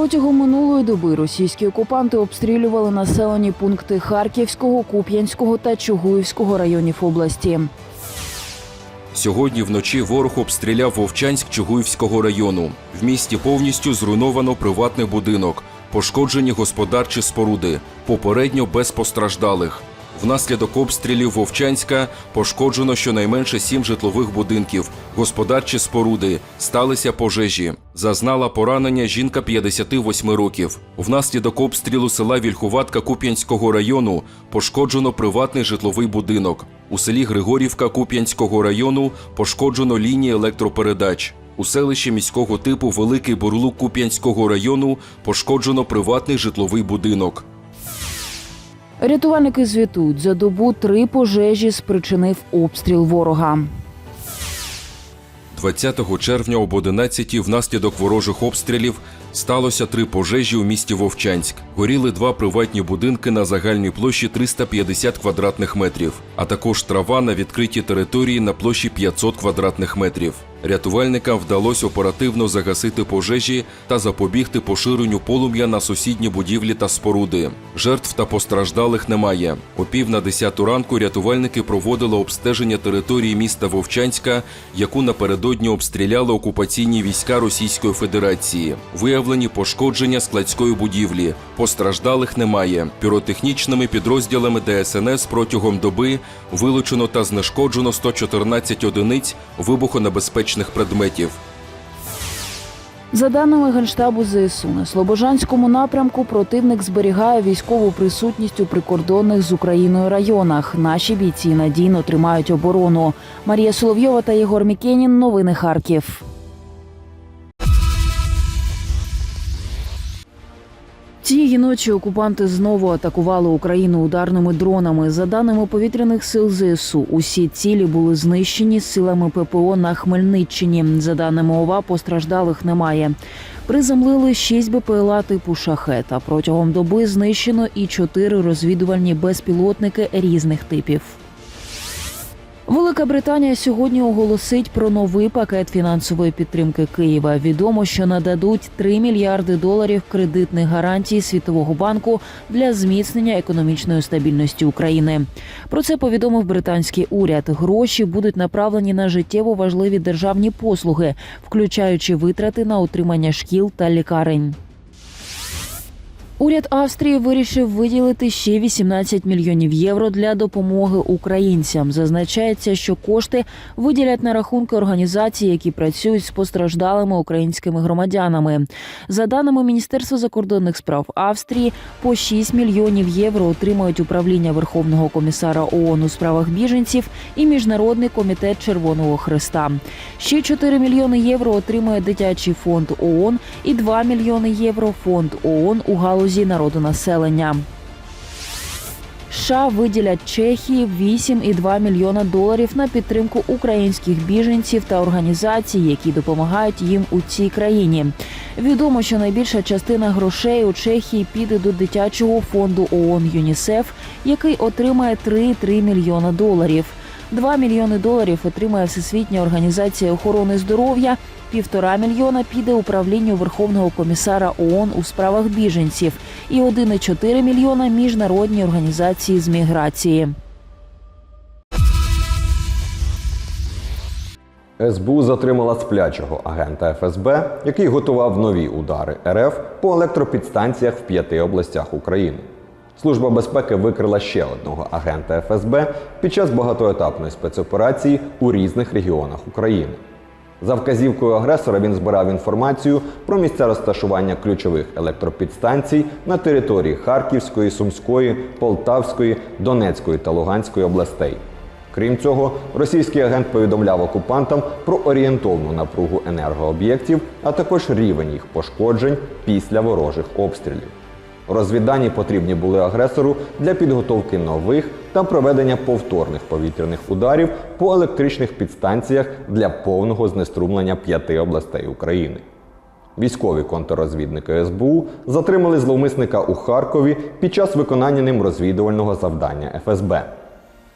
Протягом минулої доби російські окупанти обстрілювали населені пункти Харківського, Куп'янського та Чугуївського районів області. Сьогодні вночі ворог обстріляв Вовчанськ Чугуївського району. В місті повністю зруйновано приватний будинок, пошкоджені господарчі споруди, попередньо без постраждалих. Внаслідок обстрілів Вовчанська пошкоджено щонайменше сім житлових будинків, господарчі споруди, сталися пожежі. Зазнала поранення жінка 58 років. Внаслідок обстрілу села Вільхуватка Куп'янського району пошкоджено приватний житловий будинок. У селі Григорівка Куп'янського району пошкоджено лінії електропередач. У селищі міського типу Великий Бурлук Куп'янського району пошкоджено приватний житловий будинок. Рятувальники звітують, за добу три пожежі спричинив обстріл ворога. 20 червня об 11 внаслідок ворожих обстрілів сталося три пожежі у місті Вовчанськ. Горіли два приватні будинки на загальній площі 350 квадратних метрів, а також трава на відкритій території на площі 500 квадратних метрів. Рятувальникам вдалося оперативно загасити пожежі та запобігти поширенню полум'я на сусідні будівлі та споруди. Жертв та постраждалих немає. О пів на десяту ранку рятувальники проводили обстеження території міста Вовчанська, яку напередодні обстріляли окупаційні війська Російської Федерації. Виявлені пошкодження складської будівлі. Постраждалих немає. Піротехнічними підрозділами ДСНС протягом доби вилучено та знешкоджено 114 одиниць вибухонебезпечних предметів. За даними Генштабу ЗСУ, на Слобожанському напрямку противник зберігає військову присутність у прикордонних з Україною районах. Наші бійці надійно тримають оборону. Марія Соловйова та Єгор Мікенін. Новини Харків. Цієї ночі окупанти знову атакували Україну ударними дронами. За даними повітряних сил ЗСУ, усі цілі були знищені силами ППО на Хмельниччині. За даними ОВА, постраждалих немає. Приземлили 6 БПЛА типу шахет. Протягом доби знищено і 4 розвідувальні безпілотники різних типів. Велика Британія сьогодні оголосить про новий пакет фінансової підтримки Києва. Відомо, що нададуть 3 мільярди доларів кредитних гарантій Світового банку для зміцнення економічної стабільності України. Про це повідомив британський уряд. Гроші будуть направлені на життєво важливі державні послуги, включаючи витрати на утримання шкіл та лікарень. Уряд Австрії вирішив виділити ще 18 мільйонів євро для допомоги українцям. Зазначається, що кошти виділять на рахунки організацій, які працюють з постраждалими українськими громадянами. За даними Міністерства закордонних справ Австрії, по 6 мільйонів євро отримають управління Верховного комісара ООН у справах біженців і Міжнародний комітет Червоного Христа. Ще 4 мільйони євро отримує дитячий фонд ООН і 2 мільйони євро фонд ООН у галузі народонаселення. США виділять Чехії 8,2 мільйона доларів на підтримку українських біженців та організацій, які допомагають їм у цій країні. Відомо, що найбільша частина грошей у Чехії піде до дитячого фонду ООН ЮНІСЕФ, який отримає 3,3 мільйона доларів. 2 мільйони доларів отримає Всесвітня організація охорони здоров'я. Півтора мільйона піде управлінню Верховного комісара ООН у справах біженців і 1,4 мільйона міжнародній організації з міграції. СБУ затримала сплячого агента ФСБ, який готував нові удари РФ по електропідстанціях в п'яти областях України. Служба безпеки викрила ще одного агента ФСБ під час багатоетапної спецоперації у різних регіонах України. За вказівкою агресора він збирав інформацію про місця розташування ключових електропідстанцій на території Харківської, Сумської, Полтавської, Донецької та Луганської областей. Крім цього, російський агент повідомляв окупантам про орієнтовну напругу енергооб'єктів, а також рівень їх пошкоджень після ворожих обстрілів. Розвіддані потрібні були агресору для підготовки нових та проведення повторних повітряних ударів по електричних підстанціях для повного знеструмлення п'яти областей України. Військові контррозвідники СБУ затримали зловмисника у Харкові під час виконання ним розвідувального завдання ФСБ.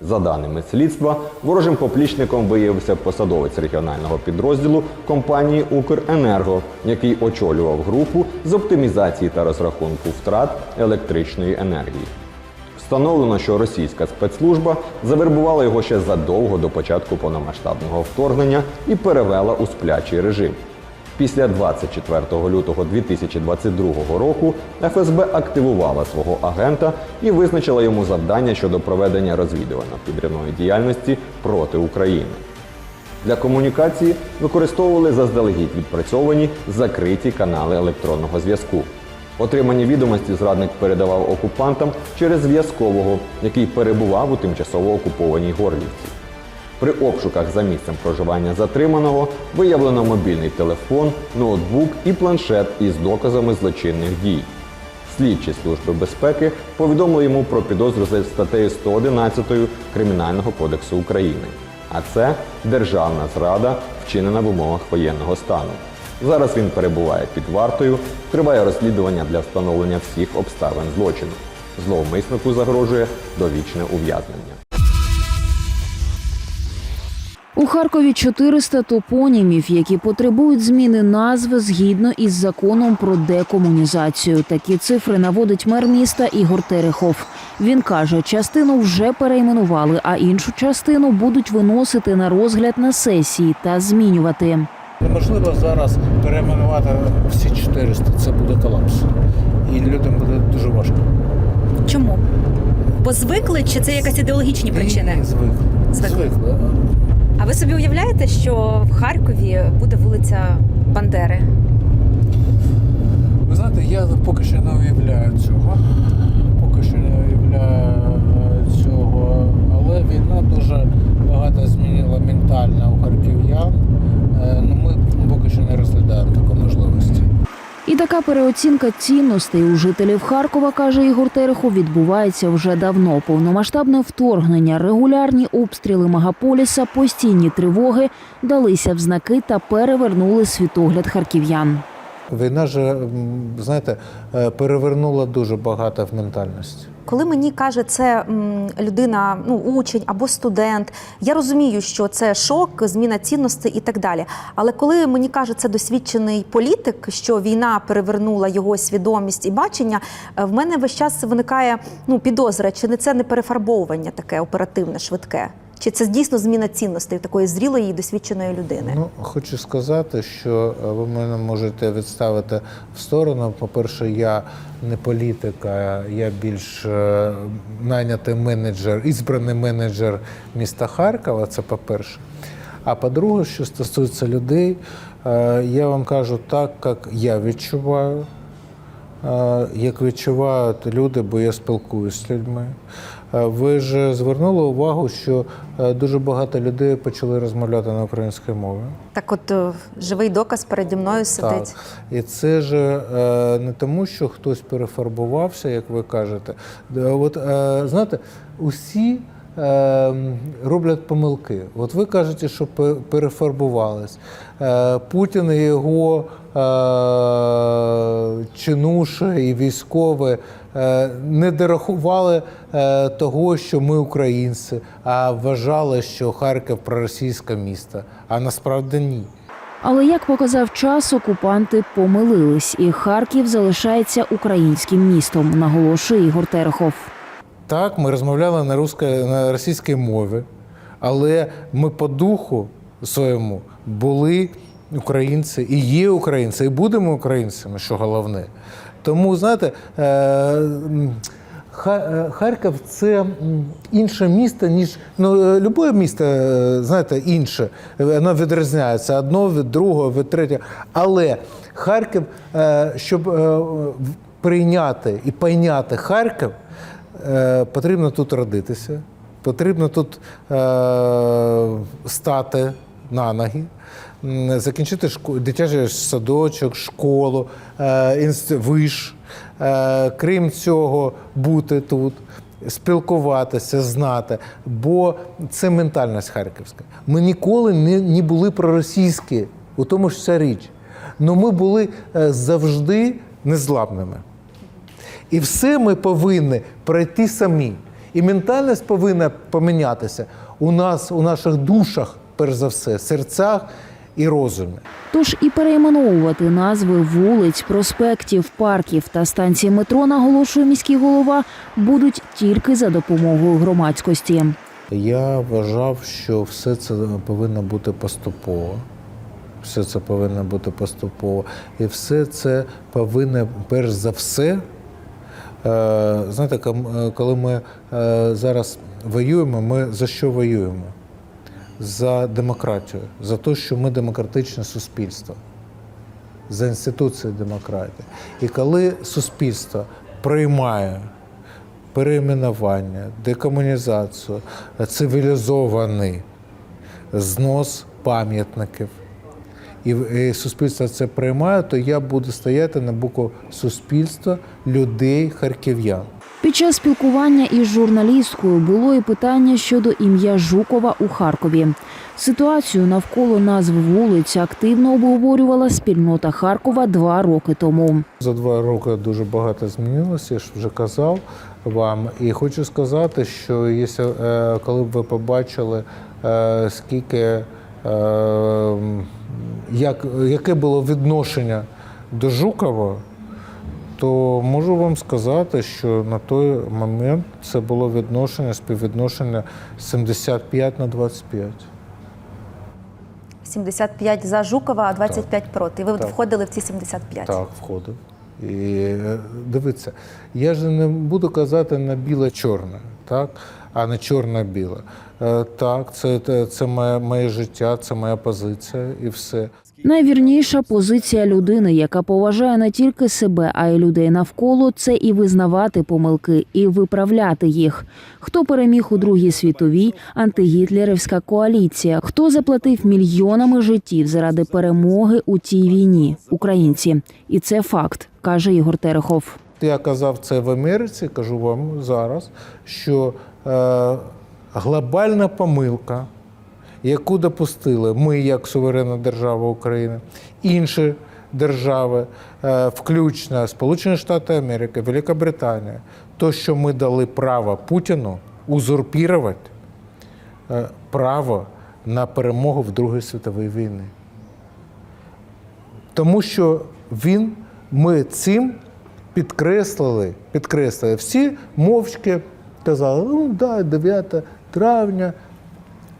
За даними слідства, ворожим поплічником виявився посадовець регіонального підрозділу компанії Укренерго, який очолював групу з оптимізації та розрахунку втрат електричної енергії. Встановлено, що російська спецслужба завербувала його ще задовго до початку повномасштабного вторгнення і перевела у сплячий режим. Після 24 лютого 2022 року ФСБ активувала свого агента і визначила йому завдання щодо проведення розвідувально-підривної діяльності проти України. Для комунікації використовували заздалегідь відпрацьовані закриті канали електронного зв'язку. Отримані відомості зрадник передавав окупантам через зв'язкового, який перебував у тимчасово окупованій Горлівці. При обшуках за місцем проживання затриманого виявлено мобільний телефон, ноутбук і планшет із доказами злочинних дій. Слідчі служби безпеки повідомили йому про підозру за статтею 111 Кримінального кодексу України. А це державна зрада, вчинена в умовах воєнного стану. Зараз він перебуває під вартою, триває розслідування для встановлення всіх обставин злочину. Зловмиснику загрожує довічне ув'язнення. У Харкові 400 топонімів, які потребують зміни назви згідно із законом про декомунізацію. Такі цифри наводить мер міста Ігор Терехов. Він каже, частину вже перейменували, а іншу частину будуть виносити на розгляд на сесії та змінювати. Неможливо зараз перейменувати всі 400, це буде колапс. І людям буде дуже важко. Чому? Бо звикли, чи це якась ідеологічні причини? Ні, Звикли. Звикли. Звикли. А ви собі уявляєте, що в Харкові буде вулиця Бандери? Ви знаєте, я поки що не уявляю цього. Поки що не уявляю цього. Але війна дуже багато змінила ментально у харків'ян. Е, Ну, ми поки що не розглядаємо таку можливості. І така переоцінка цінностей у жителів Харкова, каже Ігор Терехов, відбувається вже давно. Повномасштабне вторгнення, регулярні обстріли мегаполіса, постійні тривоги далися в знаки та перевернули світогляд харків'ян. Війна же, м, знаєте, е, перевернула дуже багато в ментальності. Коли мені каже це людина, ну учень або студент, я розумію, що це шок, зміна цінностей і так далі. Але коли мені каже це досвідчений політик, що війна перевернула його свідомість і бачення, е, в мене весь час виникає ну підозра, чи не це не перефарбовування таке оперативне, швидке, чи це дійсно зміна цінностей такої зрілої і досвідченої людини. Ну, хочу сказати, що е, ви мене можете відставити в сторону. По-перше, я не політик, а я більш е, найнятий менеджер, ізбраний менеджер міста Харкова. Це по-перше. А по-друге, що стосується людей, е, я вам кажу так, як я відчуваю. Як відчувають люди, бо я спілкуюся з людьми. Е, Ви ж звернули увагу, що е, дуже багато людей почали розмовляти на українській мові. Так, от е, живий доказ переді мною сидить. Так. І це ж не тому, що хтось перефарбувався, як ви кажете. От знаєте, усі. Роблять помилки. От ви кажете, що пе- перефарбувались. Путін і його чинуші і військові не дорахували е, того, що ми українці, а вважали, що Харків проросійське місто. А насправді ні. Але як показав час, окупанти помилились, і Харків залишається українським містом, наголошує Ігор Терехов. Так, ми розмовляли на, русько, на російській мові, але ми по духу своєму були українці і є українці, і будемо українцями, що головне. Тому, знаєте, е, е, Харків це інше місто, ніж ну, е, любе місто, знаєте, інше. Воно відрізняється одно від другого, від третього. Але Харків, щоб прийняти і пайняти Харків, потрібно тут родитися, потрібно тут стати на ноги, закінчити дитячий садочок, школу, е, виш. Е, крім цього, бути тут. Спілкуватися, знати, бо це ментальність харківська. Ми ніколи не, не були проросійські, у тому ж вся річ. Але ми були е, завжди незламними. І все ми повинні пройти самі. І ментальність повинна помінятися у нас, у наших душах, перш за все, серцях і розумі. Тож і перейменовувати назви вулиць, проспектів, парків та станцій метро, наголошує міський голова, будуть тільки за допомогою громадськості. Я вважав, що все це повинно бути поступово. Все це повинно бути поступово. І все це повинно, перш за все, е, знаєте, е, коли ми е, зараз воюємо, ми за що воюємо? За демократію, за те, що ми демократичне суспільство, за інституцію демократії. І коли суспільство приймає переименування, декомунізацію, цивілізований знос пам'ятників. І, суспільство це приймає, то я буду стояти на боку суспільства, людей, харків'ян. Під час спілкування із журналісткою було і питання щодо ім'я Жукова у Харкові. Ситуацію навколо назв вулиць активно обговорювала спільнота Харкова два роки тому. За два роки дуже багато змінилося, я ж вже казав вам. І хочу сказати, що якщо, е, коли б ви побачили, е, скільки, е, як, яке було відношення до Жукова, то можу вам сказати, що на той момент це було відношення, співвідношення 75 на 25. 75 за Жукова, а 25 проти. Ви Так. входили в ці 75. Так, входив. І е, дивіться, я ж не буду казати на біле-чорне, так? а не чорне-біле. Е, Так, це, це, це моє, моє життя, це моя позиція і все. Найвірніша позиція людини, яка поважає не тільки себе, а й людей навколо, це і визнавати помилки, і виправляти їх. Хто переміг у Другій світовій антигітлерівська коаліція? Хто заплатив мільйонами життів заради перемоги у тій війні? Українці, і це факт, каже Ігор Терехов. Я казав це в Америці, кажу вам зараз, що е, глобальна помилка, яку допустили ми, як суверенна держава України, інші держави, е, включно Сполучені Штати Америки, Велика Британія, то, що ми дали право Путіну узурпірувати е, право на перемогу в Другій світовій війні. Тому що він, ми цим підкреслили, підкреслили. Всі мовчки казали, ну да, 9 травня.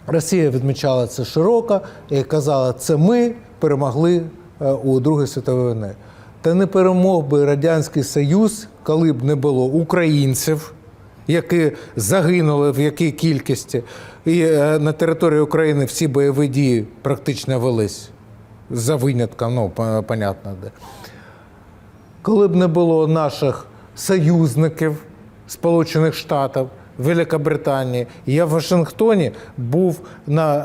Росія відмічала це широко і казала, це ми перемогли е, у Другій світовій війні. Та не перемог би Радянський Союз, коли б не було українців, які загинули в якій кількості. І е, на території України всі бойові дії практично велись. За винятком, ну, понятно, де. Коли б не було наших союзників Сполучених Штатів, Великобританії, я в Вашингтоні був на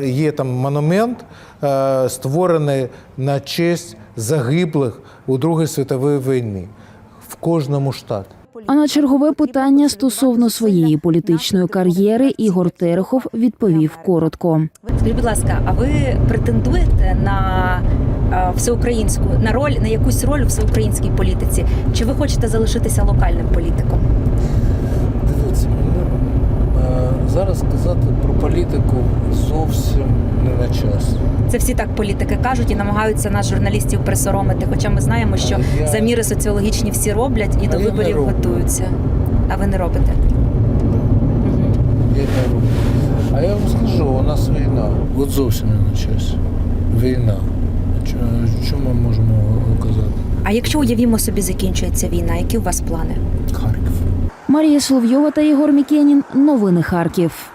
е, є там монумент, е, створений на честь загиблих у Другій світовій війні в кожному штаті. А на чергове питання стосовно своєї політичної кар'єри Ігор Терехов відповів коротко. Скажіть, будь ласка, а ви претендуєте на е, всеукраїнську на роль на якусь роль у всеукраїнській політиці? Чи ви хочете залишитися локальним політиком? Мені е, зараз сказати про політику зовсім не на час. Це всі так політики кажуть і намагаються нас, журналістів, присоромити. Хоча ми знаємо, що я- заміри соціологічні всі роблять і А до виборів готуються. А ви не робите? Я не роблю. А я вам скажу, у нас війна. От зовсім не на часі. Війна. Що ми можемо казати? А якщо уявімо собі, закінчується війна, які у вас плани? Харків. Марія Соловйова та Ігор Мікенін. Новини Харків.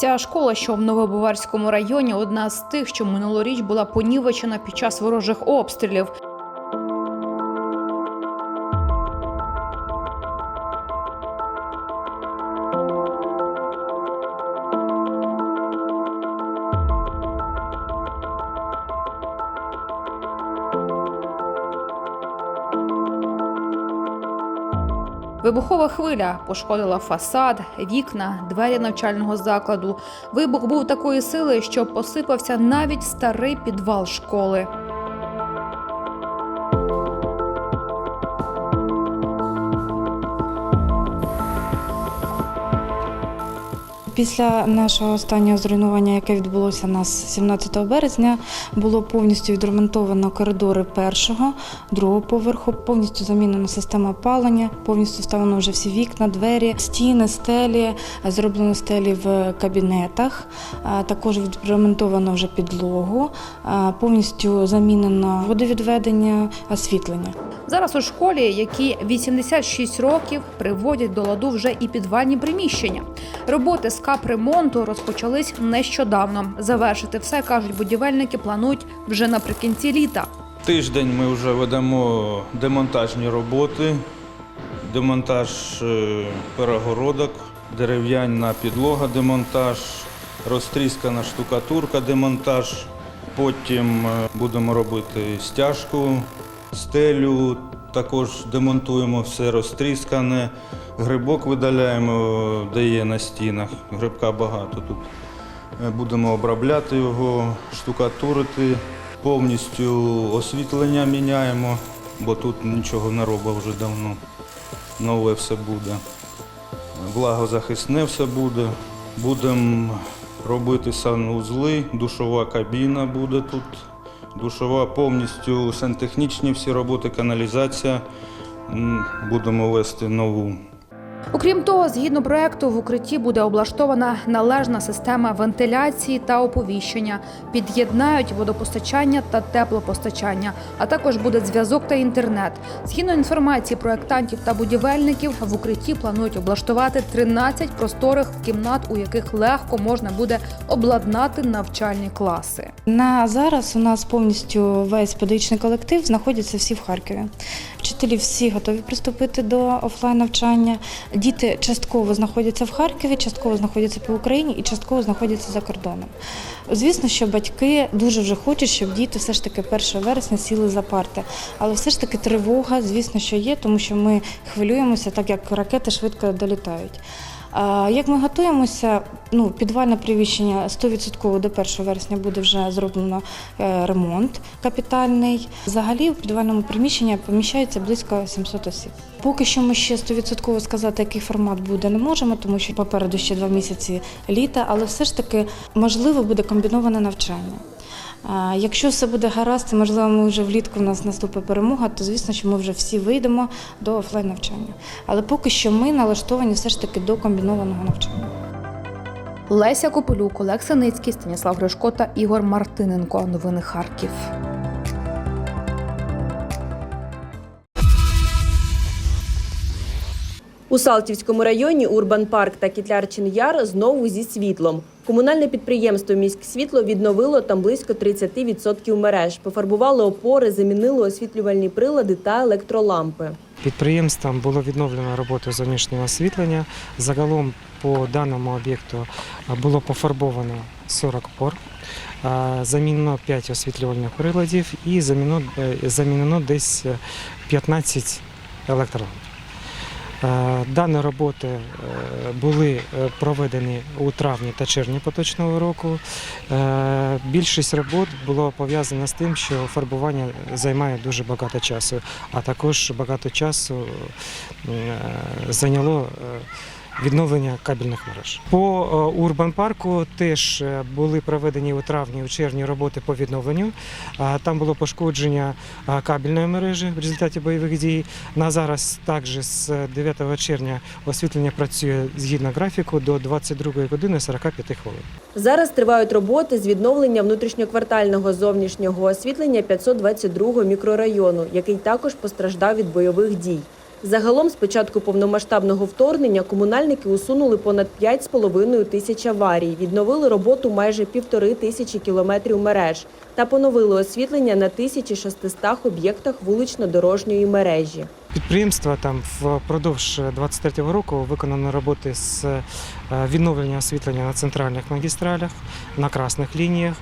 Ця школа, що в Новобуварському районі, одна з тих, що минулоріч була понівечена під час ворожих обстрілів. Вибухова хвиля пошкодила фасад, вікна, двері навчального закладу. Вибух був такої сили, що посипався навіть старий підвал школи. Після нашого останнього зруйнування, яке відбулося у нас 17 березня, було повністю відремонтовано коридори першого, другого поверху, повністю замінена система опалення, повністю вставлено вже всі вікна, двері, стіни, стелі, зроблено стелі в кабінетах. Також відремонтовано вже підлогу, повністю замінено водовідведення, освітлення. Зараз у школі, які 86 років, приводять до ладу вже і підвальні приміщення. Роботи з капремонту розпочались нещодавно. Завершити все кажуть будівельники. Планують вже наприкінці літа. Тиждень ми вже ведемо демонтажні роботи, демонтаж е, перегородок, дерев'яна підлога, демонтаж, розтріскана штукатурка, демонтаж. Потім е, будемо робити стяжку, стелю, також демонтуємо все розтріскане, грибок видаляємо, де є на стінах. Грибка багато тут. Е, Будемо обробляти його, штукатурити, повністю освітлення міняємо, бо тут нічого не робив вже давно. Нове все буде. Влагозахисне все буде. Будемо робити санузли, душова кабіна буде тут. Душова повністю сантехнічні всі роботи, каналізація. Будемо вести нову. Окрім того, згідно проекту, в укритті буде облаштована належна система вентиляції та оповіщення, під'єднають водопостачання та теплопостачання, а також буде зв'язок та інтернет. Згідно інформації проектантів та будівельників, в укритті планують облаштувати 13 просторих кімнат, у яких легко можна буде обладнати навчальні класи. На зараз у нас повністю весь педагогічний колектив знаходяться всі в Харкові. Вчителі всі готові приступити до офлайн навчання. Діти частково знаходяться в Харкові, частково знаходяться по Україні і частково знаходяться за кордоном. Звісно, що батьки дуже вже хочуть, щоб діти все ж таки 1 вересня сіли за парти. Але все ж таки тривога, звісно, що є, тому що ми хвилюємося, так як ракети швидко долітають. Як ми готуємося, ну, підвальне приміщення 100% до 1 вересня буде вже зроблено е, ремонт капітальний. Взагалі в підвальному приміщенні поміщається близько 700 осіб. Поки що ми ще 100% сказати, який формат буде, не можемо, тому що попереду ще два місяці літа, але все ж таки можливо буде комбіноване навчання. Якщо все буде гаразд, і, можливо, ми вже влітку в нас наступить перемога, то звісно, що ми вже всі вийдемо до офлайн навчання. Але поки що ми налаштовані все ж таки до комбінованого навчання. Леся Копилюк, Олег Синицький, Станіслав Гришко та Ігор Мартиненко. Новини Харків. У Салтівському районі Урбан Парк та Кітлярчин Яр знову зі світлом. Комунальне підприємство «Міськсвітло» відновило там близько 30% мереж, пофарбувало опори, замінило освітлювальні прилади та електролампи. Підприємством було відновлено роботу зовнішнього освітлення. Загалом по даному об'єкту було пофарбовано 40 пор, замінено 5 освітлювальних приладів і замінено, е, замінено десь е, 15 електроламп. Е, Дані роботи е, були е, проведені у травні та червні поточного року. Більшість робот було пов'язано з тим, що фарбування займає дуже багато часу, а також багато часу зайняло відновлення кабельних мереж. По е, Урбан парку теж е, були проведені у травні у червні роботи по відновленню. Там було пошкодження кабельної мережі в результаті бойових дій. На зараз також з 9 червня освітлення працює згідно графіку до 22 години 45 хвилин. Зараз тривають роботи з відновлення внутрішньоквартального зовнішнього освітлення 522 мікрорайону, який також постраждав від бойових дій. Загалом, з початку повномасштабного вторгнення, комунальники усунули понад 5,5 тисяч аварій, відновили роботу майже півтори тисячі кілометрів мереж та поновили освітлення на 1600 об'єктах вулично-дорожньої мережі. Підприємства там впродовж 23-го року виконано роботи з е, відновлення освітлення на центральних магістралях, на красних лініях,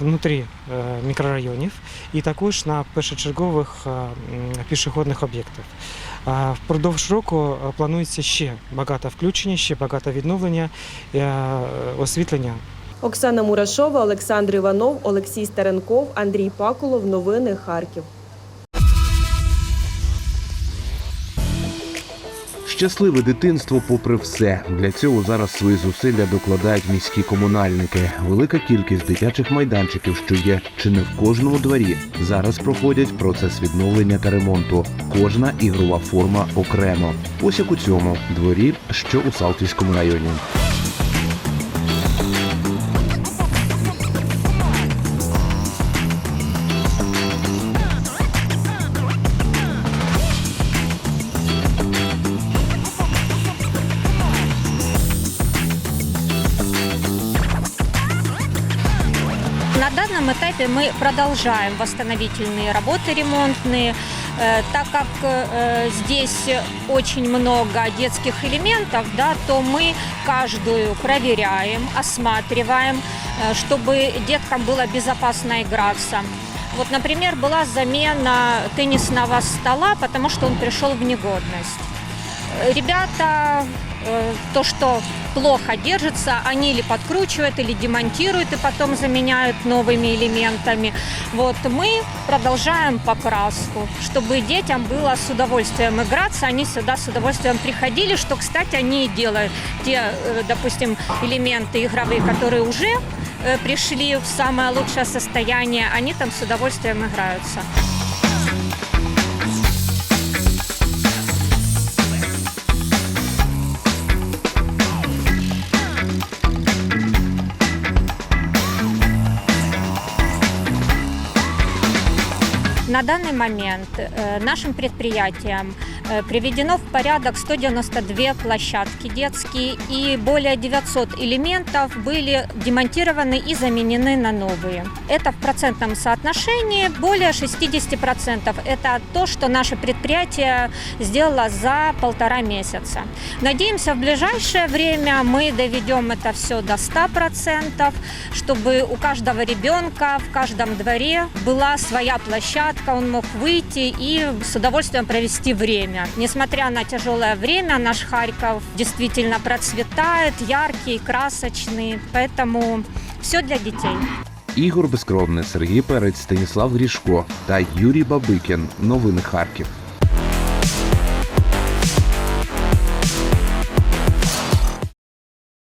внутрі е, мікрорайонів і також на першочергових е, пішохідних об'єктах. Впродовж року планується ще багато включення, ще багато відновлення освітлення Оксана Мурашова, Олександр Іванов, Олексій Старенков, Андрій Пакулов. Новини Харків. Щасливе дитинство, попри все. Для цього зараз свої зусилля докладають міські комунальники. Велика кількість дитячих майданчиків, що є чи не в кожному дворі, зараз проходять процес відновлення та ремонту. Кожна ігрова форма окремо. Ось як у цьому дворі, що у Салтівському районі. Данном этапе мы продолжаем восстановительные работы ремонтные, э, так как э, здесь очень много детских элементов, да, то мы каждую проверяем, осматриваем, э, чтобы деткам было безопасно играться. Вот, например, была замена теннисного стола, потому что он пришел в негодность. Ребята то, что плохо держится, они или подкручивают, или демонтируют и потом заменяют новыми элементами. Вот мы продолжаем покраску, чтобы детям было с удовольствием играться, они сюда с удовольствием приходили, что, кстати, они и делают. Те, э, допустим, элементы игровые, которые уже э, пришли в самое лучшее состояние, они там с удовольствием играются. На данный момент э, нашим предприятием э, приведено в порядок 192 площадки детские и более 900 элементов были демонтированы и заменены на новые. Это в процентном соотношении более 60%. Это то, что наше предприятие сделало за полтора месяца. Надеемся, в ближайшее время мы доведем это все до 100%, чтобы у каждого ребенка в каждом дворе была своя площадка, он мог выйти и с удовольствием провести время. Несмотря на тяжелое время, наш Харьков действительно процветает, яркий, красочный, поэтому все для детей. Ігор Безкровний, Сергій Перець, Станіслав Грішко та Юрій Бабикін. Новини Харків.